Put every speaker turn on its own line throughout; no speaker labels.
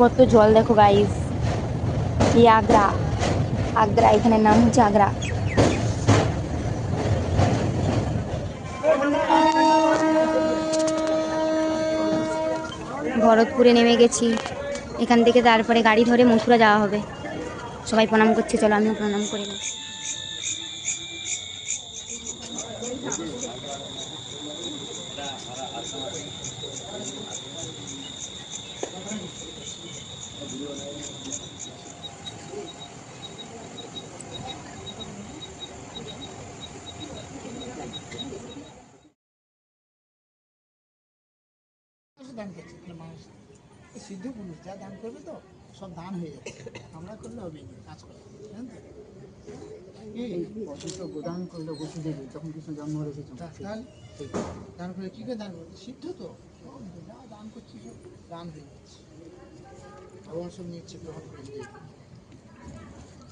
কত জল দেখো গাইস এই আগ্রা। আগ্রা এখানের নাম হচ্ছে আগ্রা। ভরতপুরে নেমে গেছি। এখান থেকে তারপরে গাড়ি ধরে মথুরা যাওয়া হবে। সবাই প্রণাম করছে, চলো আমিও প্রণাম করে। নিই
দান করছে। মানুষ এই সিদ্ধ পুরুষ যা দান করবে তো সব দান হয়ে যাবে আমরা করলে হবে না কাজ করে জানেন তো?
গোদান করল বসে দেবে যখন কৃষ্ণ জন্ম হয়েছে
দান করে কী করে দান করবে? সিদ্ধ তো। যা দান করছি সব দান হয়ে যাচ্ছে। ভগবান সব নিচ্ছে গ্রহণ করে দিয়ে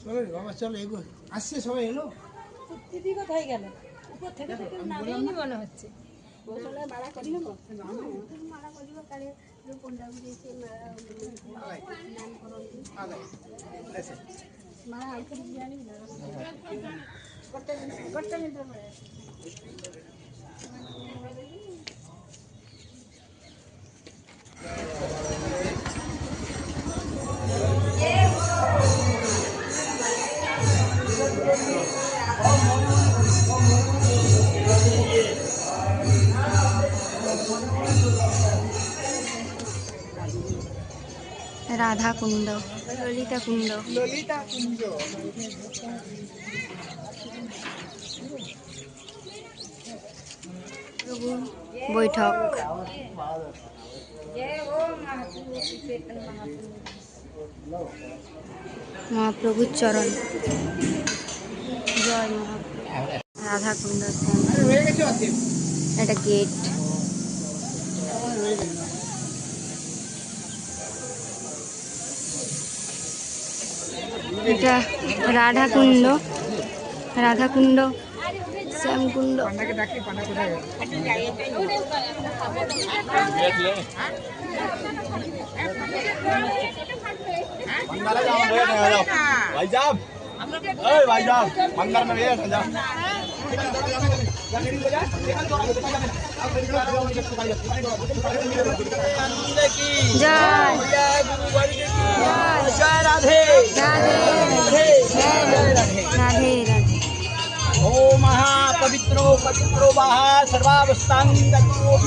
চলো বাবা চলো এগো আসছে সবাই এলো?
দিদি কোথায় গেল। উপর থেকে মনে হচ্ছে।
আলাই আচ্ছা
রাধা কুণ্ড ললিতা কুণ্ড
ললিতা কুঞ্জ
বৈঠক মহাপ্রভুর চরণ জয় মহাপ্রভু রাধা কুণ্ড
আরে হয়ে গেছে অর্ধেক
একটা গেট
রাধা
কুণ্ড ললিতা কুণ্ড ললিতা
কুণ্ড বৈঠক। মহাপ্রভুর চরণ। জয়
মহাপ্রভু। রাধা কুণ্ড এটা গেট এটা রাধাকুণ্ড রাধাকুণ্ড শ্যামকুণ্ড।
জয়।
राधे। राधे।
राधे। राधे राधे।
ओ महापवित्रो पवित्रो पवित्रो महा सर्वावस्थां